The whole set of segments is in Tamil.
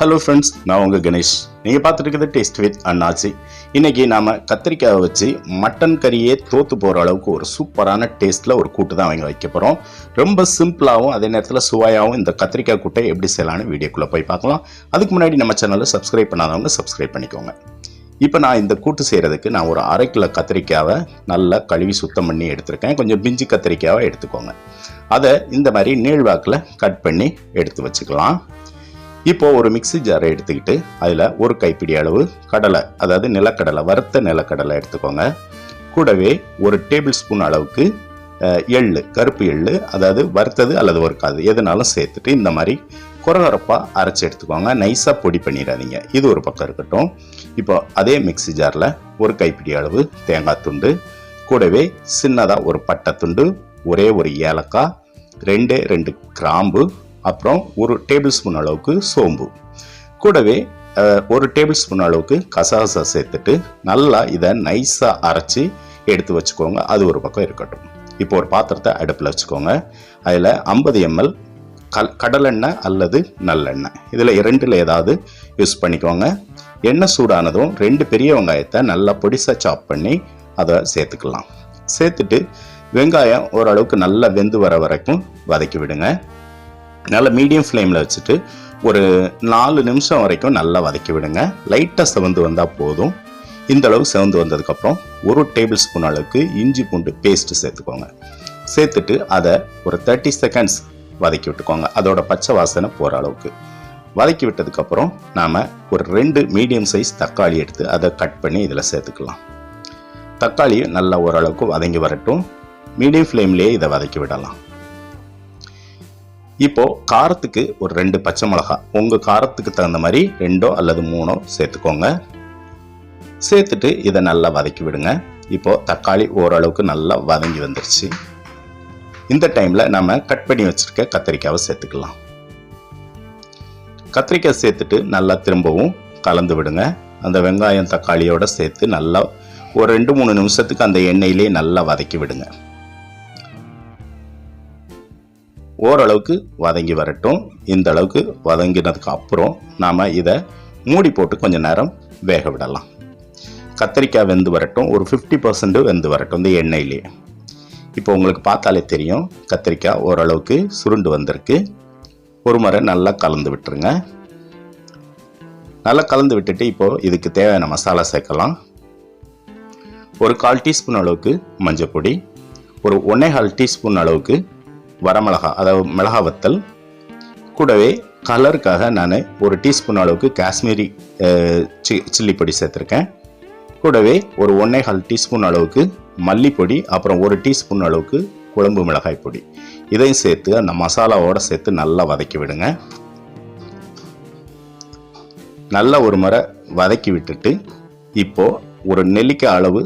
ஹலோ ஃப்ரெண்ட்ஸ் நான் உங்கள் கணேஷ். நீங்கள் பார்த்துட்டு டேஸ்ட் வித் அண்ணாச்சி இன்னைக்கு நாம் கத்திரிக்காயை வச்சு மட்டன் கறியே தோற்று போகிற அளவுக்கு ஒரு சூப்பரான டேஸ்ட்டில் ஒரு கூட்டு தான் அவங்க வைக்க போகிறோம் ரொம்ப சிம்பிளாகவும் அதே நேரத்தில் சுவையாகவும் இந்த கத்திரிக்காய் கூட்டை எப்படி செய்யலாம்னு வீடியோக்குள்ளே போய் பார்க்கலாம். அதுக்கு முன்னாடி நம்ம சேனலை சப்ஸ்கிரைப் பண்ணாதவங்க சப்ஸ்கிரைப் பண்ணிக்கோங்க. இப்போ நான் இந்த கூட்டு செய்கிறதுக்கு நான் ஒரு அரை கிலோ கத்திரிக்காவை நல்லா கழுவி சுத்தம் பண்ணி எடுத்திருக்கேன். கொஞ்சம் பிஞ்சு கத்திரிக்காவை எடுத்துக்கோங்க. அதை இந்த மாதிரி நீள்வாக்கில் கட் பண்ணி எடுத்து வச்சுக்கலாம். இப்போ ஒரு மிக்ஸி ஜாரை எடுத்துக்கிட்டு அதில் ஒரு கைப்பிடி அளவு கடலை அதாவது நிலக்கடலை வறுத்த நிலக்கடலை எடுத்துக்கோங்க. கூடவே ஒரு டேபிள் ஸ்பூன் அளவுக்கு எள்ளு கருப்பு எள்ளு அதாவது வறுத்தது அல்லது வறுக்காது எதுனாலும் சேர்த்துட்டு இந்த மாதிரி குறகுறப்பாக அரைச்சி எடுத்துக்கோங்க. நைஸாக பொடி பண்ணிடாதீங்க. இது ஒரு பக்கம் இருக்கட்டும். இப்போ அதே மிக்ஸி ஜாரில் ஒரு கைப்பிடி அளவு தேங்காய் துண்டு கூடவே சின்னதாக ஒரு பட்டை துண்டு ஒரே ஒரு ஏலக்காய் ரெண்டே ரெண்டு கிராம்பு அப்புறம் ஒரு டேபிள் ஸ்பூன் அளவுக்கு சோம்பு. கூடவே ஒரு டேபிள் ஸ்பூன் அளவுக்கு கசகசா சேர்த்துட்டு நல்லா இதை நைஸாக அரைச்சி எடுத்து வச்சுக்கோங்க. அது ஒரு பக்கம் இருக்கட்டும். இப்போ ஒரு பாத்திரத்தை அடுப்பில் வச்சுக்கோங்க. அதில் ஐம்பது எம்எல் கல் கடலெண்ணெய் அல்லது நல்லெண்ணெய். இதில் இரண்டில் ஏதாவது யூஸ் பண்ணிக்கோங்க. எண்ணெய் சூடானதும் ரெண்டு பெரிய வெங்காயத்தை நல்லா பொடிசாக சாப் பண்ணி அதை சேர்த்துக்கலாம். சேர்த்துட்டு வெங்காயம் ஓரளவுக்கு நல்லா வெந்து வர வரைக்கும் வதக்கி விடுங்க. நல்லா மீடியம் ஃப்ளேமில் வச்சுட்டு ஒரு நாலு நிமிஷம் வரைக்கும் நல்லா வதக்கி விடுங்க. லைட்டாக செவந்து வந்தால் போதும். இந்த அளவு செவந்து வந்ததுக்கப்புறம் ஒரு டேபிள் ஸ்பூன் அளவுக்கு இஞ்சி பூண்டு பேஸ்ட்டு சேர்த்துக்கோங்க. சேர்த்துட்டு அதை ஒரு தேர்ட்டி செகண்ட்ஸ் வதக்கி விட்டுக்கோங்க. அதோட பச்சை வாசனை போகிற அளவுக்கு. வதக்கி விட்டதுக்கப்புறம் நாம் ஒரு ரெண்டு மீடியம் சைஸ் தக்காளி எடுத்து அதை கட் பண்ணி இதில் சேர்த்துக்கலாம். தக்காளி நல்லா ஓரளவுக்கு வதங்கி வரட்டும். மீடியம் ஃப்ளேம்லேயே இதை வதக்கி விடலாம். இப்போ காரத்துக்கு ஒரு ரெண்டு பச்சை மிளகாய் உங்கள் காரத்துக்கு தகுந்த மாதிரி ரெண்டோ அல்லது மூணோ சேர்த்துக்கோங்க. சேர்த்துட்டு இதை நல்லா வதக்கி விடுங்க. இப்போ தக்காளி ஓரளவுக்கு நல்லா வதங்கி வந்துருச்சு. இந்த டைமில் நம்ம கட் பண்ணி வச்சிருக்க கத்திரிக்காவை சேர்த்துக்கலாம். கத்திரிக்காய் சேர்த்துட்டு நல்லா திரும்பவும் கலந்து விடுங்க. அந்த வெங்காயம் தக்காளியோட சேர்த்து நல்லா ஒரு ரெண்டு மூணு நிமிஷத்துக்கு அந்த எண்ணெயிலே நல்லா வதக்கி விடுங்க. ஓரளவுக்கு வதங்கி வரட்டும். இந்த அளவுக்கு வதங்கினதுக்கு அப்புறம் நாம் இதை மூடி போட்டு கொஞ்சம் நேரம் வேக விடலாம். கத்திரிக்காய் வெந்து வரட்டும். ஒரு ஃபிஃப்டி பர்சன்ட் வெந்து வரட்டும் இந்த எண்ணெயிலேயே இப்போ உங்களுக்கு பார்த்தாலே தெரியும் கத்திரிக்காய் ஓரளவுக்கு சுருண்டு வந்திருக்கு. ஒரு முறை நல்லா கலந்து விட்டுருங்க. நல்லா கலந்து விட்டுட்டு இப்போது இதுக்கு தேவையான மசாலா சேர்க்கலாம். ஒரு கால் டீஸ்பூன் அளவுக்கு மஞ்சள் பொடி. ஒரு ஒன்றே கால் டீஸ்பூன் அளவுக்கு வரமிளகா அதாவது மிளகா வத்தல். கூடவே கலருக்காக நான் ஒரு டீஸ்பூன் அளவுக்கு காஷ்மீரி சி சில்லி பொடி சேர்த்துருக்கேன். கூடவே ஒரு ஒன்றே கால் டீஸ்பூன் அளவுக்கு மல்லிப்பொடி அப்புறம் ஒரு டீஸ்பூன் அளவுக்கு குழம்பு மிளகாய் பொடி. இதையும் சேர்த்து அந்த மசாலாவோட சேர்த்து நல்லா வதக்கி விடுங்க. நல்லா ஒரு முறை வதக்கி விட்டுட்டு இப்போது ஒரு நெல்லிக்காய் அளவு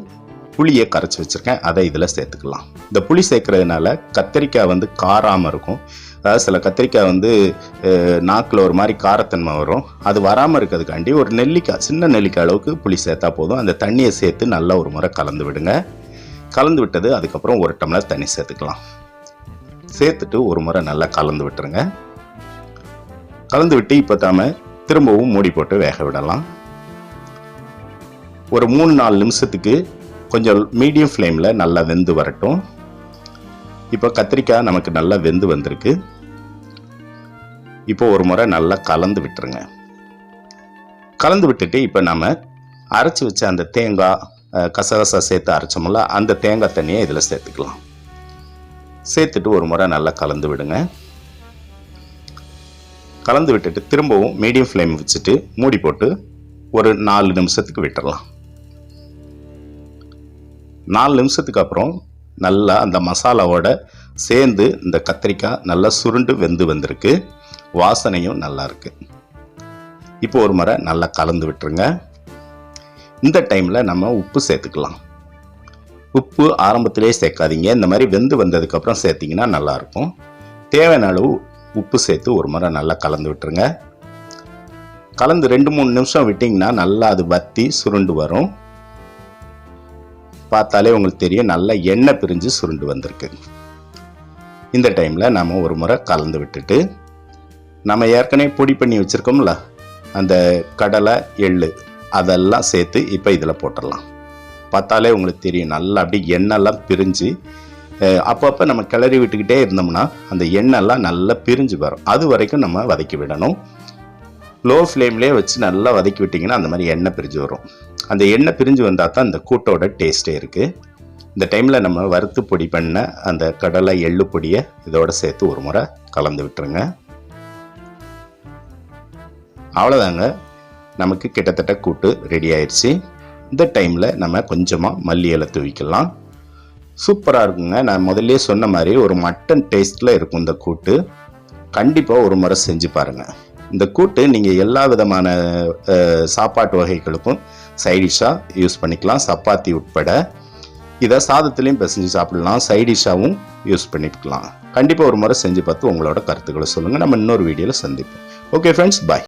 புளியை கரைச்சி வச்சுருக்கேன். அதை இதில் சேர்த்துக்கலாம். இந்த புளி சேர்க்குறதுனால கத்திரிக்காய் வந்து காராமல் இருக்கும். அதாவது சில கத்திரிக்காய் வந்து நாக்கில் ஒரு மாதிரி காரத்தன்மை வரும். அது வராமல் இருக்கிறதுக்காண்டி ஒரு நெல்லிக்காய் சின்ன நெல்லிக்காய் அளவுக்கு புளி சேர்த்தா போதும். அந்த தண்ணியை சேர்த்து நல்லா ஒரு முறை கலந்து விடுங்க. கலந்து விட்டது அதுக்கப்புறம் ஒரு டம்ளர் தண்ணி சேர்த்துக்கலாம். சேர்த்துட்டு ஒரு முறை நல்லா கலந்து விட்டுருங்க. கலந்து விட்டு இப்போ தாம திரும்பவும் மூடி போட்டு வேக விடலாம். ஒரு மூணு நாலு நிமிஷத்துக்கு கொஞ்சம் மீடியம் ஃப்ளேமில் நல்லா வெந்து வரட்டும். இப்போ கத்திரிக்காய் நமக்கு நல்லா வெந்து வந்திருக்கு. இப்போ ஒரு முறை நல்லா கலந்து விட்டுருங்க. கலந்து விட்டுட்டு இப்போ நம்ம அரைச்சி வச்ச அந்த தேங்காய் கசகசா சேர்த்து அரைச்சோம்ல அந்த தேங்காய் தண்ணியை இதில் சேர்த்துக்கலாம். சேர்த்துட்டு ஒரு முறை நல்லா கலந்து விடுங்க. கலந்து விட்டுட்டு திரும்பவும் மீடியம் ஃப்ளேம் வச்சுட்டு மூடி போட்டு ஒரு நாலு நிமிஷத்துக்கு விட்டுடலாம் நாலு நிமிஷத்துக்கு அப்புறம் நல்லா அந்த மசாலாவோட சேர்ந்து இந்த கத்திரிக்காய் நல்லா சுருண்டு வெந்து வந்திருக்கு. வாசனையும் நல்லா இருக்கு. இப்போ ஒரு முறை நல்லா கலந்து விட்டுருங்க. இந்த டைமில் நம்ம உப்பு சேர்த்துக்கலாம். உப்பு ஆரம்பத்திலே சேர்க்காதீங்க. இந்த மாதிரி வெந்து வந்ததுக்கப்புறம் சேர்த்திங்கன்னா நல்லாயிருக்கும் தேவையான அளவு உப்பு சேர்த்து ஒரு முறை நல்லா கலந்து விட்டுருங்க. கலந்து ரெண்டு மூணு நிமிஷம் விட்டிங்கன்னா நல்லா அது வத்தி சுருண்டு வரும். பார்த்தாலே உங்களுக்கு தெரியும் நல்லா எண்ணெய் பிரிஞ்சு சுருண்டு வந்திருக்கு. இந்த டைமில் நாம் ஒரு முறை கலந்து விட்டுட்டு நம்ம ஏற்கனவே பொடி பண்ணி வச்சுருக்கோம்ல அந்த கடலை எள்ளு அதெல்லாம் சேர்த்து இப்போ இதில் போட்டுடலாம். பார்த்தாலே உங்களுக்கு தெரியும் நல்லா அப்படியே எண்ணெய்லாம் பிரிஞ்சு அப்பப்போ நம்ம கிளறி விட்டுக்கிட்டே இருந்தோம்னா அந்த எண்ணெய்லாம் நல்லா பிரிஞ்சு வரும். அது வரைக்கும் நம்ம வதக்கி விடணும். லோ ஃப்ளேம்லேயே வச்சு நல்லா வதக்கி விட்டிங்கன்னா அந்த மாதிரி எண்ணெய் பிரிஞ்சு வரும். அந்த எண்ணெய் பிரிஞ்சு வந்தால் தான் அந்த கூட்டோட டேஸ்ட்டே இருக்குது இந்த டைமில் நம்ம வறுத்து பொடி பண்ண அந்த கடலை எள்ளு பொடியை இதோட சேர்த்து ஒரு முறை கலந்து விட்டுருங்க. அவ்வளோதாங்க நமக்கு கிட்டத்தட்ட கூட்டு ரெடி ஆயிடுச்சு இந்த டைமில் நம்ம கொஞ்சமாக மல்லி இலை தூவிக்கலாம். சூப்பராக இருக்குங்க. நான் முதல்ல சொன்ன மாதிரி ஒரு மட்டன் டேஸ்ட்டில் இருக்கும் இந்த கூட்டு. கண்டிப்பாக ஒரு முறை செஞ்சு பாருங்கள் இந்த கூட்டு நீங்கள் எல்லா விதமான சாப்பாட்டு வகைகளுக்கும் சைடிஷாக யூஸ் பண்ணிக்கலாம். சப்பாத்தி உட்பட. இதை சாதத்துலேயும் பிசைஞ்சு சாப்பிடலாம். சைடிஷாகவும் யூஸ் பண்ணிக்கலாம். கண்டிப்பாக ஒரு முறை செஞ்சு பார்த்து உங்களோட கருத்துக்களை சொல்லுங்கள் நம்ம இன்னொரு வீடியோவில் சந்திப்போம். Okay friends bye